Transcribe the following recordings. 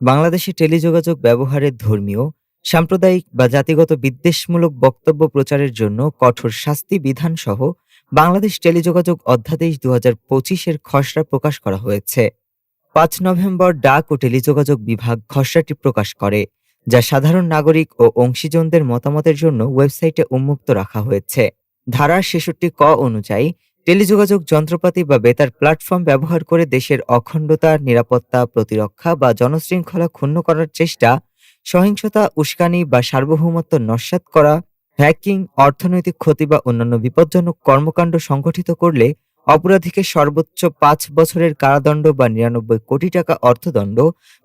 বাংলাদেশে টেলিযোগাযোগ ব্যবহারের ধর্মীয়, সাম্প্রদায়িক বা জাতিগত বিদ্বেষমূলক বক্তব্য প্রচারের জন্য কঠোর শাস্তি বিধান সহ বাংলাদেশ টেলিযোগাযোগ অধ্যাদেশ দু হাজার পঁচিশের খসড়া প্রকাশ করা হয়েছে। পাঁচ নভেম্বর ডাক ও টেলিযোগাযোগ বিভাগ খসড়াটি প্রকাশ করে, যা সাধারণ নাগরিক ও অংশীজনদের মতামতের জন্য ওয়েবসাইটে উন্মুক্ত রাখা হয়েছে। ধারা ছেষট্টি ক অনুযায়ী টেলিযোগাযোগ যন্ত্রপাতি বা বেতার প্ল্যাটফর্ম ব্যবহার করে দেশের অখণ্ডতা, নিরাপত্তা, প্রতিরক্ষা বা জনশৃঙ্খলা ক্ষুণ্ণ করার চেষ্টা, সহিংসতা, উস্কানি বা সার্বভৌমত্ব নস্যাৎ করা, হ্যাকিং, অর্থনৈতিক ক্ষতি বা অন্যান্য বিপজ্জনক কর্মকাণ্ড সংগঠিত করলে অপরাধীকে সর্বোচ্চ পাঁচ বছরের কারাদণ্ড বা নিরানব্বই কোটি টাকা অর্থদণ্ড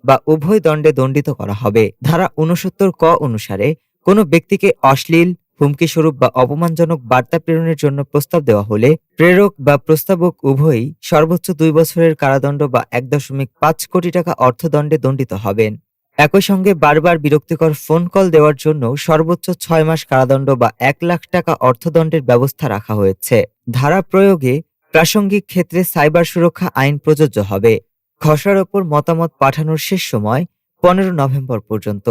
বা উভয় দণ্ডে দণ্ডিত করা হবে। ধারা উনসত্তর ক অনুসারে কোনো ব্যক্তিকে অশ্লীল হুমকিস্বরূপ বা অপমানজনক বার্তা প্রেরণের জন্য প্রস্তাব দেওয়া হলে প্রেরক বা প্রস্তাবক উভয়ই সর্বোচ্চ দুই বছরের কারাদণ্ড বা এক দশমিক পাঁচ কোটি টাকা অর্থদণ্ডে দণ্ডিত হবেন। একই সঙ্গে বারবার বিরক্তিকর ফোন কল দেওয়ার জন্য সর্বোচ্চ ছয় মাস কারাদণ্ড বা এক লাখ টাকা অর্থদণ্ডের ব্যবস্থা রাখা হয়েছে। ধারা প্রয়োগে প্রাসঙ্গিক ক্ষেত্রে সাইবার সুরক্ষা আইন প্রযোজ্য হবে। খসড়ার ওপর মতামত পাঠানোর শেষ সময় পনেরো নভেম্বর পর্যন্ত।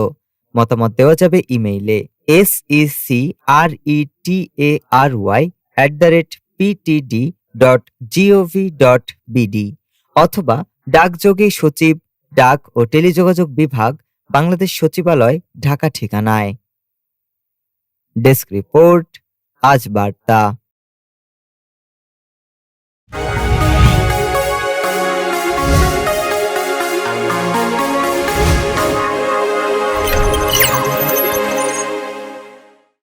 মতামত দেওয়া যাবে ইমেইলে। S E C R E T A R Y at the rate PTD dot GOV dot BD অথবা ডাকযোগে সচিব, ডাক ও টেলিযোগাযোগ বিভাগ, বাংলাদেশ সচিবালয়, ঢাকা ঠিকানায়। ডেস্ক রিপোর্ট, আজ বার্তা।